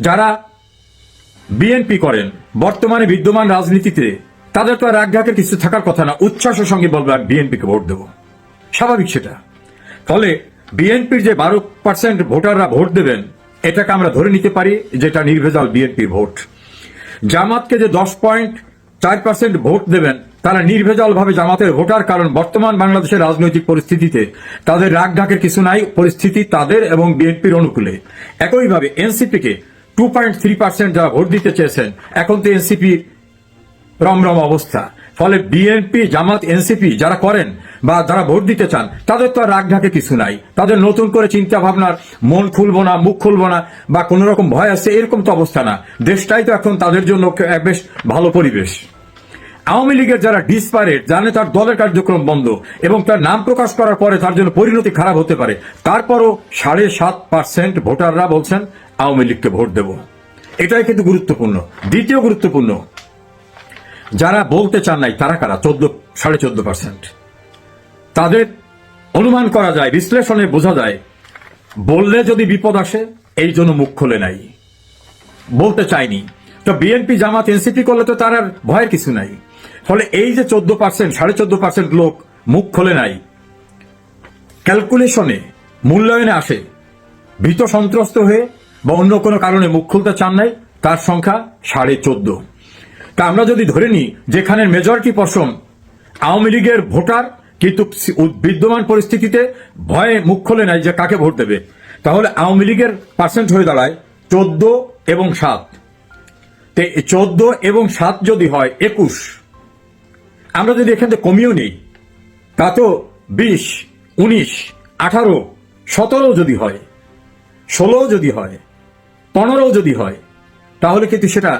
যারা বিএনপি করেন, বর্তমানে বিদ্যমান রাজনীতিতে, তাদের তো আর রাগঢাকের কিছু থাকার কথা না। উচ্ছ্বাসের সঙ্গে বলবে, আর বিএনপিকে ভোট দেব। স্বাভাবিক সেটা। ফলে বিএনপির যে বারো পার্সেন্ট ভোটাররা ভোট দেবেন, এটাকে আমরা ধরে নিতে পারি যেটা নির্ভেজাল বিএনপির ভোট। জামাতকে যে দশ পয়েন্ট চার পার্সেন্ট ভোট দেবেন, তারা নির্ভেজাল ভাবে জামাতের ভোটার, কারণ বর্তমান বাংলাদেশের রাজনৈতিক পরিস্থিতিতে তাদের রাগ ঢাকের কিছু নাই, পরিস্থিতি তাদের এবং বিএনপির অনুকূলে। একইভাবে এনসিপিকে টু পয়েন্ট থ্রি পার্সেন্ট যারা ভোট দিতে চেয়েছেন, এখন তো এনসিপির রমরম অবস্থা। ফলে বিএনপি জামাত এনসিপি যারা করেন বা যারা ভোট দিতে চান, তাদের তো আর রাগ ঢাকে কিছু নাই। তাদের নতুন করে চিন্তা ভাবনার মন খুলবো না, মুখ খুলবো না বা কোন রকম ভয় আছে, এরকম তো অবস্থা না। দেশটাই তো এখন তাদের জন্য বেশ ভালো পরিবেশ। আওয়ামী লীগের যারা ডিসপারেট জানে তার দলের কার্যক্রম বন্ধ এবং তার নাম প্রকাশ করার পরে তার জন্য পরিণতি খারাপ হতে পারে। তারপরও সাড়ে সাত পার্সেন্ট ভোটাররা বলছেন আওয়ামী লীগকে ভোট দেব। এটাই কিন্তু গুরুত্বপূর্ণ। দ্বিতীয় গুরুত্বপূর্ণ, যারা বলতে চান নাই, তারা কারা? চোদ্দ, সাড়ে চোদ্দ পার্সেন্ট তাদের অনুমান করা যায়, বিশ্লেষণে বোঝা যায়, বললে যদি বিপদ আসে, এই জন্য মুখ খোলে নাই। বলতে চাইনি। তো বিএনপি, জামাত, এনসিপি করলে তো তার আর ভয়ের কিছু নাই। ফলে এই যে চোদ্দ পার্সেন্ট সাড়ে চোদ্দ পার্সেন্ট লোক মুখ খোলে নাই ক্যালকুলেশনে মূল্যায়নে আসে, ভীত সন্ত্রস্ত হয়ে বা অন্য কোনো কারণে মুখ খুলতে চান নাই, তার সংখ্যা সাড়ে চোদ্দ। তা আমরা যদি ধরে নিই, যেখানে মেজরিটি পশম আওয়ামী লীগের ভোটার, কিন্তু বিদ্যমান পরিস্থিতিতে ভয়ে মুখ খোলে নাই যে কাকে ভোট দেবে, তাহলে আওয়ামী লীগের পার্সেন্ট হয়ে দাঁড়ায় চোদ্দ এবং সাত। চোদ্দ এবং সাত যদি হয়, একুশ। আমরা যদি এখান থেকে কমিয়েও নেই, তা তো বিশ, উনিশ, আঠারো, সতেরো যদি হয়, ষোলো যদি হয়, পনেরো যদি হয়, তাহলে কিন্তু সেটা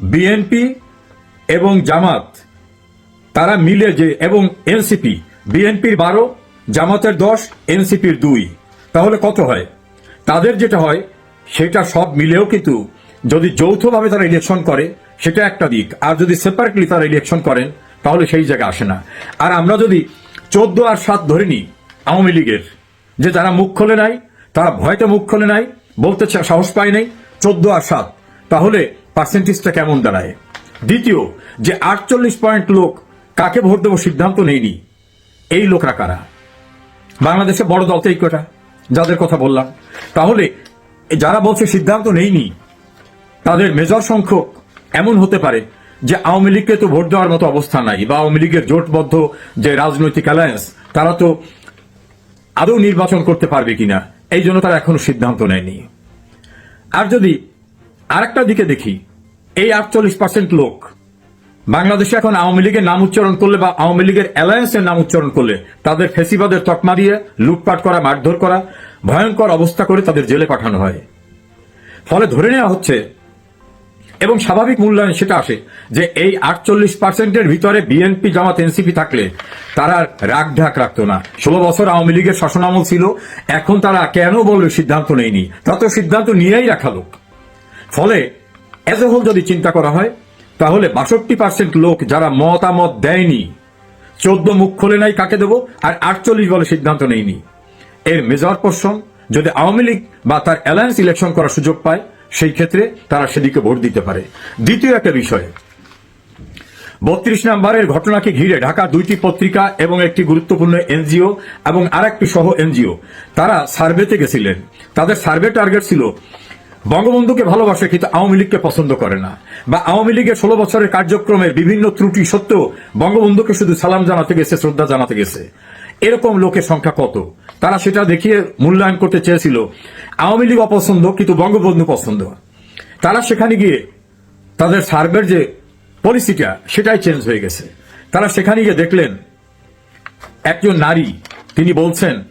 বিএনপি এবং জামাত, তারা মিলে যে, এবং এনসিপি, বিএনপির বারো, জামাতের দশ, এনসিপির দুই, তাহলে কত হয়? তাদের যেটা হয়, সেটা সব মিলেও কিন্তু যদি যৌথভাবে তারা ইলেকশন করে, সেটা একটা দিক, আর যদি সেপারেটলি তারা ইলেকশন করেন তাহলে সেই জায়গায় আসে না। আর আমরা যদি চোদ্দ আর সাত ধরে নিই আওয়ামী লীগের, যে যারা মুখ খোলে নাই, তারা ভয়তে মুখ খোলে নাই, বলতে সাহস পায় নাই, চোদ্দ আর সাত, তাহলে পার্সেন্টেজটা কেমন দাঁড়ায়? দ্বিতীয়, যে আটচল্লিশ পয়েন্ট লোক কাকে ভোট দেবো সিদ্ধান্ত নেইনি, এই লোকরা কারা? বাংলাদেশে বড় দল তো এই কটা, যাদের কথা বললাম। তাহলে যারা বলছে সিদ্ধান্ত নেইনি, তাদের মেজর সংখ্যক এমন হতে পারে যে আওয়ামী লীগকে তো ভোট দেওয়ার মতো অবস্থা নাই বা আওয়ামী লীগের জোটবদ্ধ যে রাজনৈতিক অ্যালায়েন্স তারা তো আদৌ নির্বাচন করতে পারবে কিনা, এই জন্য তারা এখনও সিদ্ধান্ত নেয়নি। আর যদি আরেকটা দিকে দেখি, এই আটচল্লিশ পার্সেন্ট লোক বাংলাদেশে এখন আওয়ামী লীগের নাম উচ্চারণ করলে বা আওয়ামী লীগের অ্যালায়েন্সের নাম উচ্চারণ করলে তাদের ফেসিবাদের তকমা দিয়ে লুটপাট করা, মারধর করা, ভয়ঙ্কর অবস্থা করে তাদের জেলে পাঠানো হয়। ফলে ধরে নেওয়া হচ্ছে এবং স্বাভাবিক মূল্যায়ন সেটা আসে যে এই আটচল্লিশ পার্সেন্টের ভিতরে বিএনপি জামাত এনসিপি থাকলে তারা রাগ ঢাক রাখতো না। ষোলো বছর আওয়ামী লীগের শাসনামল ছিল, এখন তারা কেন বলবে সিদ্ধান্ত নেয়নি? তা তো সিদ্ধান্ত নিয়েই রাখা লোক। ফলে এজ এ হোল যদি চিন্তা করা হয়, তাহলে বাষট্টি পার্সেন্ট লোক যারা মতামত দেয়নি, চোদ্দ মুখ খোলে নাই কাকে দেবো? আর আটচল্লিশ বলে সিদ্ধান্ত নেয়নি। এর মেজর পোর্শন, যদি আওয়ামী লীগ বা তার অ্যালায়েন্স ইলেকশন করার সুযোগ পায় সেই ক্ষেত্রে তারা সেদিকে ভোট দিতে পারে। দ্বিতীয় একটা বিষয়, বত্রিশ নম্বরের ঘটনাকে ঘিরে ঢাকা দুইটি পত্রিকা এবং একটি গুরুত্বপূর্ণ এনজিও এবং আরেকটি সহ এনজিও, তারা সার্ভেতে গেছিলেন। তাদের সার্ভে টার্গেট ছিল, বঙ্গবন্ধুকে ভালোবাসে কিন্তু আওয়ামী লীগকে পছন্দ করে না বা আওয়ামী লীগের ষোলো বছরের কার্যক্রমের বিভিন্ন ত্রুটি সত্ত্বেও বঙ্গবন্ধুকে শুধু সালাম জানাতে গেছে, শ্রদ্ধা জানাতে গেছে। এরকম লোকের সংখ্যা কত? তারা সেটা দেখিয়ে মূল্যায়ন করতে চেয়েছিল। আওয়ামী লীগ অপছন্দ, কিন্তু বঙ্গবন্ধু পছন্দ। তারা সেখানে গিয়ে তাদের সার্ভের যে পলিসিটা, সেটাই চেঞ্জ হয়ে গেছে। তারা সেখানে গিয়ে দেখলেন, একজন নারী, তিনি বলছেন,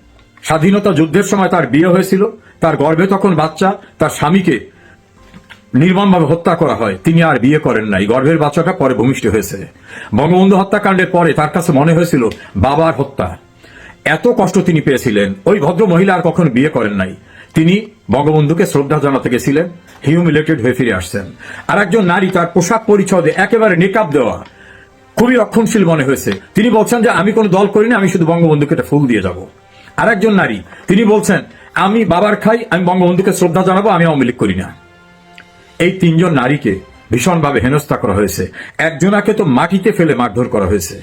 স্বাধীনতা যুদ্ধের সময় তার বিয়ে হয়েছিল, তার গর্ভে তখন বাচ্চা, তার স্বামীকে নির্মমভাবে হত্যা করা হয়। তিনি আর বিয়ে করেন নাই। গর্ভের বাচ্চাটা পরে ভূমিষ্ঠ হয়েছে। বঙ্গবন্ধু হত্যাকাণ্ডের পরে তার কাছে মনে হয়েছিল, বাবার হত্যা। এত কষ্ট তিনি পেয়েছিলেন। ওই ভদ্র মহিলা আর কখনো বিয়ে করেন নাই। তিনি বঙ্গবন্ধুকে শ্রদ্ধা জানাতে গেছিলেন, হিউমিলেটেড হয়ে ফিরে আসছেন। আর একজন নারী তার পোশাক পরিচ্ছদে একেবারে নিকাব দেওয়া। খুবই রক্ষণশীল মনে হয়েছে। তিনি বলছেন যে, আমি কোনো দল করি না আমি শুধু বঙ্গবন্ধুকে একটা ফুল দিয়ে যাব। আর একজন নারী, তিনি বলছেন, আমি বাবার খাই, আমি বঙ্গবন্ধুকে শ্রদ্ধা জানাব, আমি আওয়ামী লীগ করি না। এই তিনজন নারীকে ভীষণভাবে হেনস্থা করা হয়েছে। একজনাকে তো মাটিতে ফেলে মারধর করা হয়েছে।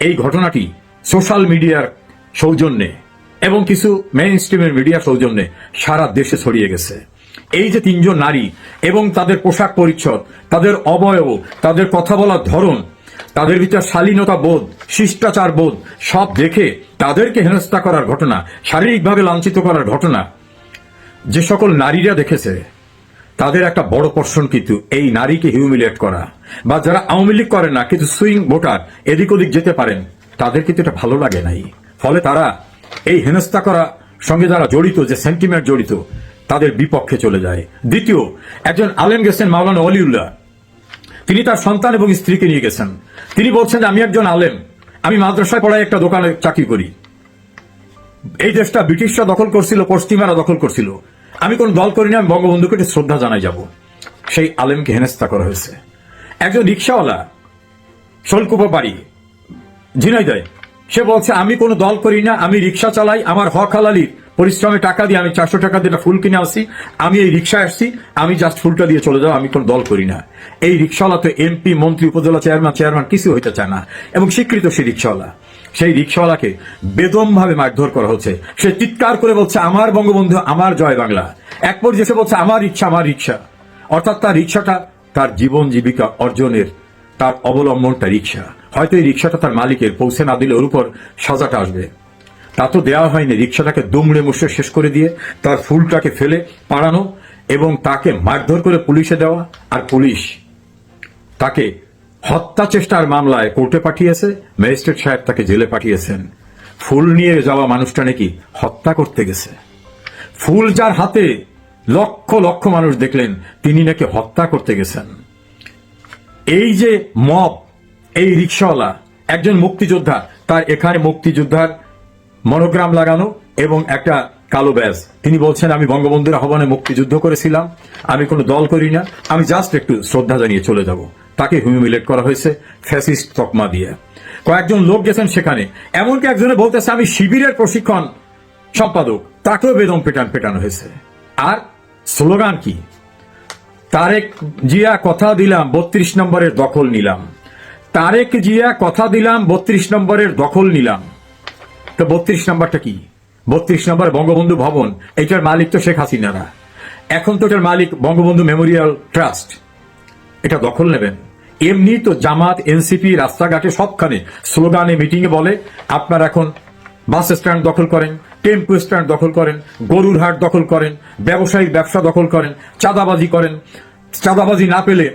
এই ঘটনাটি সোশ্যাল মিডিয়ার সৌজন্যে এবং কিছু মেইন স্ট্রিমের মিডিয়ার সৌজন্যে সারা দেশে ছড়িয়ে গেছে। এই যে তিনজন নারী এবং তাদের পোশাক পরিচ্ছদ, তাদের অবয়ব, তাদের কথা বলার ধরন, তাদের ভিতর শালীনতা বোধ, শিষ্টাচার বোধ, সব দেখে তাদেরকে হেনস্থা করার ঘটনা, শারীরিকভাবে লাঞ্ছিত করার ঘটনা, যে সকল নারীরা দেখেছে, তাদের একটা বড় পোর্শন কিন্তু এই নারীকে হিউমিলেট করা। বা যারা আওয়ামী লীগ করেন না, কিন্তু সুইং ভোটার এদিক ওদিক যেতে পারেন তাদের কিন্তু এটা ভালো লাগে নাই। ফলে তারা এই হেনস্থা করা সঙ্গে যারা জড়িত, যে সেন্টিমেন্ট জড়িত, তাদের বিপক্ষে চলে যায়। দ্বিতীয়, একজন আলেম গেছেন, মাওলানা অলিউল্লাহ। তিনি তার সন্তান এবং স্ত্রীকে নিয়ে গেছেন। তিনি বলছেন, আমি একজন আলেম। আমি মাদ্রাসায় পড়ায় একটা দোকানে চাকরি করি। এই দেশটা ব্রিটিশরা দখল করছিল, পশ্চিমারা দখল করছিল। আমি কোন দল করি না, আমি বঙ্গবন্ধুকে শ্রদ্ধা জানাই যাব। সেই আলেমকে হেনস্থা করা হয়েছে। একজন রিক্সাওয়ালা, শোলকুপা বাড়ি ঝিনাইদয় সে বলছে, আমি কোনো দল করি না, আমি রিক্সা চালাই, আমার হক হালালির পরিশ্রমে টাকা দিয়ে আমি চারশো টাকা দিয়ে ফুল কিনে আসছি আমি এই রিক্সায় আসছি, আমি জাস্ট ফুলটা দিয়ে চলে যাও, আমি কোনো দল করি না। এই রিক্সাওয়ালা তো এমপি, মন্ত্রী, উপজেলা চেয়ারম্যান চেয়ারম্যান কিছু হইতে চায় না, এবং স্বীকৃত সেই রিক্সাওয়ালা। সেই রিক্সাওয়ালাকে বেদম ভাবে মারধর করা হচ্ছে। সে চিৎকার করে বলছে, আমার বঙ্গবন্ধু, আমার জয় বাংলা। এক পর্যায়ে সে বলছে, আমার রিক্সা আমার রিক্সা। অর্থাৎ তার রিক্সাটা তার জীবন জীবিকা অর্জনের, তার অবলম্বনটা রিক্সা। হয়তো এই রিক্সাটা তার মালিকের, পৌঁছে না দিলে ওর উপর সাজাটা আসবে। তা তো দেওয়া হয়নি। রিক্সাটাকে দুমড়ে মুষড়ে শেষ করে দিয়ে তার ফুলটাকে ফেলে পাড়ানো এবং তাকে মারধর করে পুলিশে দেওয়া আর পুলিশ তাকে হত্যা চেষ্টার মামলায় কোর্টে পাঠিয়েছে, ম্যাজিস্ট্রেট সাহেব তাকে জেলে পাঠিয়েছেন। ফুল নিয়ে যাওয়া মানুষটা নাকি হত্যা করতে গেছে। ফুল যার হাতে লক্ষ লক্ষ মানুষ দেখলেন, তিনি নাকি হত্যা করতে গেছেন। এই যে মব এই রিক্সাওয়ালা একজন মুক্তিযোদ্ধা, তার এখানে মুক্তিযোদ্ধার মনোগ্রাম লাগানো এবং একটা কালো ব্যাজ। তিনি বলছেন, আমি বঙ্গবন্ধুর আহ্বানে মুক্তিযুদ্ধ করেছিলাম। আমি কোনো দল করি না। আমি জাস্ট একটু শ্রদ্ধা জানিয়ে চলে যাব। তাকে হিউমিলেট করা হয়েছে ফ্যাসিস্ট তকমা দিয়ে। কয়েকজন লোক গেছেন সেখানে। এমনকি একজনে বলতেছে, আমি শিবিরের প্রশিক্ষণ সম্পাদক। তাকেও বেদম পেটান পেটানো হয়েছে। আর স্লোগান কি? তারেক জিয়া, কথা দিলাম, বত্রিশ নম্বরের দখল নিলাম। তারেক জিয়া কথা দিলাম, বত্রিশ নম্বরের দখল নিলাম। তো বত্রিশ নম্বরটা কি? বত্রিশ নম্বর বঙ্গবন্ধু ভবন, এটার মালিক তো শেখ হাসিনারা। এখন তো এটার মালিক বঙ্গবন্ধু মেমোরিয়াল ট্রাস্ট। এটা দখল নেবেন। এমনি তো জামাত, এনসিপি, রাস্তাঘাটে সবখানে স্লোগানে মিটিংয়ে বলে, আপনার এখন বাস স্ট্যান্ড দখল করেন, টেম্পো স্ট্যান্ড দখল করেন, গরুর হাট দখল করেন ব্যবসায়িক ব্যবসা দখল করেন, চাঁদাবাজি করেন। চাঁদাবাজি না পেলে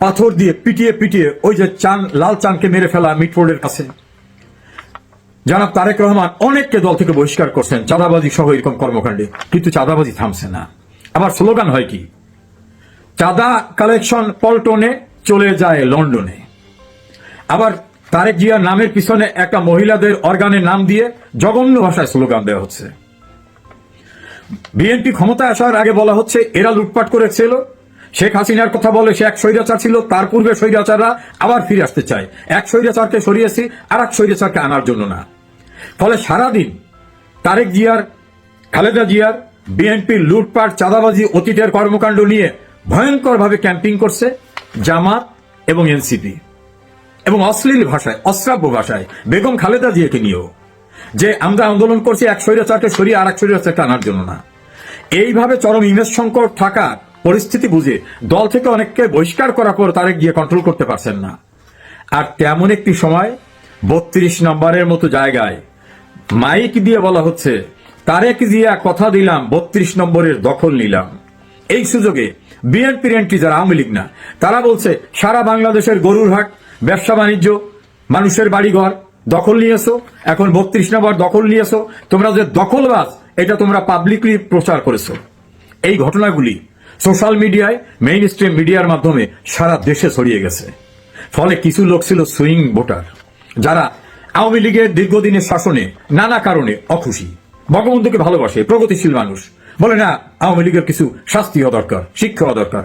পাথর দিয়ে পিটিয়ে পিটিয়ে ওই যে চান, লাল চানকে মেরে ফেলা মিট রোডের কাছে। জনাব তারেক রহমান অনেককে দল থেকে বহিষ্কার করছেন, চাঁদাবাজি সহ এরকম কর্মকাণ্ডে। কিন্তু চাঁদাবাজি থামছে না। আবার স্লোগান হয় কি? চাঁদা কালেকশন পল্টনে চলে যায় লন্ডনে। আবার তারেক জিয়ার নামের পিছনে একটা মহিলাদের অর্গানের নাম দিয়ে জঘন্য ভাষায় স্লোগান দেওয়া হচ্ছে। বিএনপি ক্ষমতায় আসার আগে বলা হচ্ছে, এরা লুটপাট করেছিল শেখ হাসিনার কথা বলে সে এক স্বৈরাচার ছিল, তার পূর্বে স্বৈরাচাররা আবার ফিরে আসতে চায়। এক স্বৈরাচারকে সরিয়েছি আর এক স্বৈরাচারকে আনার জন্য না। ফলে সারাদিন তারেক জিয়ার, খালেদা জিয়ার, বিএনপি লুটপাট, চাঁদাবাজি, অতীতের কর্মকাণ্ড নিয়ে ভয়ঙ্করভাবে ক্যাম্পিং করছে জামাত এবং এনসিপি। এবং অশ্লীল ভাষায়, অশ্রাব্য ভাষায় বেগম খালেদা জিয়াকে নিয়েও। যে আমরা আন্দোলন করছি, এক স্বৈরাচারকে সরিয়ে আর এক স্বৈরাচারকে আনার জন্য না। এইভাবে চরম ইমেজ সংকট থাকা পরিস্থিতি বুঝে দল থেকে অনেককে বহিষ্কার করার পর তারে গিয়ে কন্ট্রোল করতে পারছেন না। আর তেমন একটি সময় বত্রিশ নম্বরের মতো জায়গায় মাইক দিয়ে বলা হচ্ছে, তারেক জিয়া কথা দিলাম, বত্রিশ নম্বরের দখল নিলাম। এই সুযোগে বিএনপির এন্ট্রি যারা আওয়ামী লীগ না, তারা বলছে, সারা বাংলাদেশের গরুর হাট, ব্যবসা বাণিজ্য, মানুষের বাড়িঘর দখল নিয়েছো, এখন বত্রিশ নম্বর দখল নিয়েছো, তোমরা যে দখলবাজ, এটা তোমরা পাবলিকলি প্রচার করেছ। এই ঘটনাগুলি সোশ্যাল মিডিয়ায় মেইন স্ট্রিম মিডিয়ার মাধ্যমে সারা দেশে ছড়িয়ে গেছে। ফলে কিছু লোক ছিল সুইং ভোটার, যারা আওয়ামী লীগের দীর্ঘদিনের শাসনে নানা কারণে অখুশি বঙ্গবন্ধুকে ভালোবাসে, প্রগতিশীল মানুষ। বলে, না, আওয়ামী লীগের কিছু শাস্তি হওয়া দরকার, শিক্ষা হওয়া দরকার।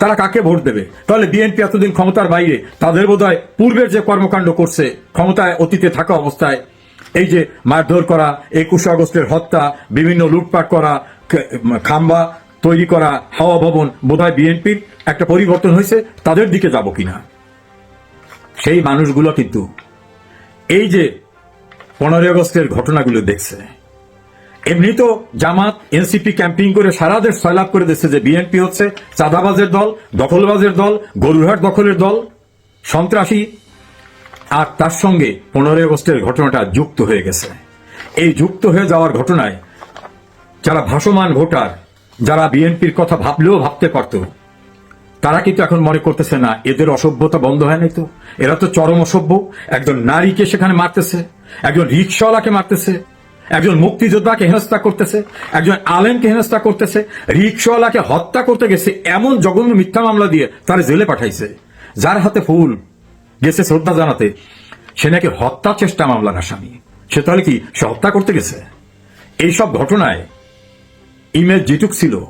তারা কাকে ভোট দেবে? তাহলে বিএনপি এতদিন ক্ষমতার বাইরে, তাদের বোধহয় পূর্বের যে কর্মকাণ্ড করছে, ক্ষমতায় অতীতে থাকা অবস্থায়, এই যে মারধর করা, একুশে আগস্টের হত্যা, বিভিন্ন লুটপাট করা খাম্বা তৈরি করা হাওয়া ভবন বোধহয় বিএনপির একটা পরিবর্তন হয়েছে, তাদের দিকে যাব কিনা? সেই মানুষগুলো কিন্তু এই যে পনেরোই আগস্টের ঘটনাগুলো দেখছে, এমনি তো জামাত এনসিপি ক্যাম্পিং করে সারা দেশ সয়লাভ করে দিচ্ছে যে বিএনপি হচ্ছে চাঁদাবাজের দল, দখলবাজের দল, গরুরহাট দখলের দল, সন্ত্রাসী। আর তার সঙ্গে পনেরোই আগস্টের ঘটনাটা যুক্ত হয়ে গেছে। এই যুক্ত হয়ে যাওয়ার ঘটনায় যারা ভাসমান ভোটার যারা বিএনপির কথা ভাবলেও ভাবতে পারত, তারা কিন্তু এখন মনে করতেছে, না, এদের অসভ্যতা বন্ধ হয় নাই তো। এরা তো চরম অসভ্য। একজন নারীকে সেখানে মারতেছে, একজন রিক্সাওয়ালাকে মারতেছে, একজন মুক্তিযোদ্ধাকে হেনস্থা করতেছে, একজন আলেমকে হেনস্থা করতেছে রিক্সাওয়ালাকে হত্যা করতে গেছে, এমন জঘন্য মিথ্যা মামলা দিয়ে তার জেলে পাঠাইছে। যার হাতে ফুল গেছে শ্রদ্ধা জানাতে, সে নাকি হত্যা চেষ্টা মামলার আসামি। সে তাহলে কি সে হত্যা করতে গেছে? এইসব ঘটনায় ইমেজ যেটুক ছিল,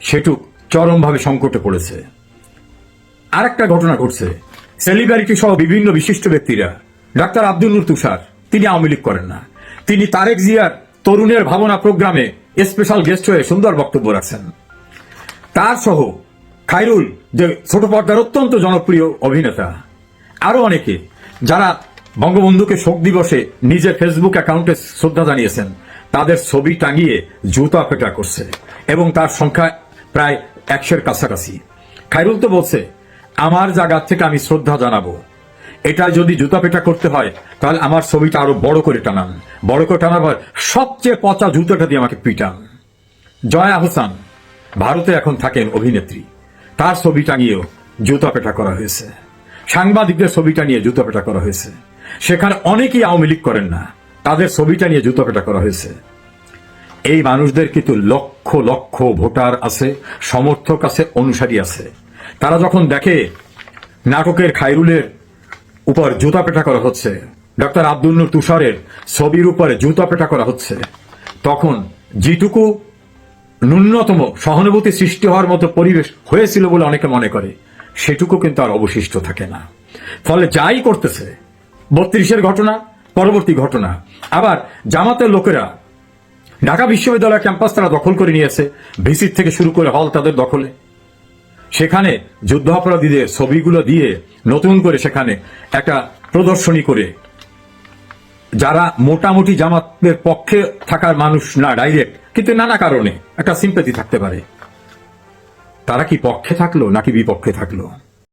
সেটুক চরমভাবে সংকটে পড়েছে। আর একটা ঘটনা ঘটছে। সেলিব্রিটি সহ বিভিন্ন বিশিষ্ট ব্যক্তিরা, ডাক্তার আব্দুল নূর তুষার, তিনি আওয়ামী লীগ করেন না। তিনি তারেক জিয়ার তরুণের ভাবনা প্রোগ্রামে স্পেশাল গেস্ট হয়ে সুন্দর বক্তব্য রাখছেন। তার সহ খাইরুল যে ছোট পর্দার অত্যন্ত জনপ্রিয় অভিনেতা, আরও অনেকে, যারা বঙ্গবন্ধুকে শোক দিবসে নিজের ফেসবুক অ্যাকাউন্টে শ্রদ্ধা জানিয়েছেন। তাদের ছবি টাঙিয়ে জুতা পেটা করছে এবং তার সংখ্যা প্রায় একশের কাছাকাছি। খাইরুল তো বলছে, আমার জায়গা থেকে আমি শ্রদ্ধা জানাব। এটা যদি জুতা পেটা করতে হয়, তাহলে আমার ছবিটা আরও বড় করে টানান। বড় করে টানাবার সবচেয়ে পচা জুতোটা দিয়ে আমাকে পিটান। জয়া হোসান, ভারতে এখন থাকেন অভিনেত্রী। তার ছবি টাঙিয়েও জুতা পেটা করা হয়েছে। সাংবাদিকদের ছবিটা নিয়ে জুতা পেটা করা হয়েছে। সেখানে অনেকেই আওয়ামী লীগ করেন না। তাদের ছবিটা নিয়ে জুতা পেটা করা হয়েছে। এই মানুষদের কিন্তু লক্ষ লক্ষ ভোটার আছে, সমর্থক আছে, অনুসারী আছে। তারা যখন দেখে নাটকের খাইরুলের উপর জুতা পেটা করা হচ্ছে, ডক্টর আব্দুল তুষারের ছবির উপরে জুতা পেটা করা হচ্ছে, তখন যেটুকু ন্যূনতম সহানুভূতি সৃষ্টি হওয়ার মতো পরিবেশ হয়েছিল বলে অনেকে মনে করে, সেটুকু কিন্তু আর অবশিষ্ট থাকে না। ফলে যাই করতেছে, বত্রিশের ঘটনা পরবর্তী ঘটনা। আবার জামাতের লোকেরা ঢাকা বিশ্ববিদ্যালয় ক্যাম্পাস তারা দখল করে নিয়েছে, ভিসির থেকে শুরু করে হল তাদের দখলে। সেখানে যুদ্ধাপরাধীদের ছবিগুলো দিয়ে নতুন করে সেখানে একটা প্রদর্শনী করে। যারা মোটামুটি জামাতের পক্ষে থাকার মানুষ না ডাইরেক্ট কিন্তু নানা কারণে একটা সিম্পেথি থাকতে পারে। তারা কি পক্ষে থাকল নাকি বিপক্ষে থাকল?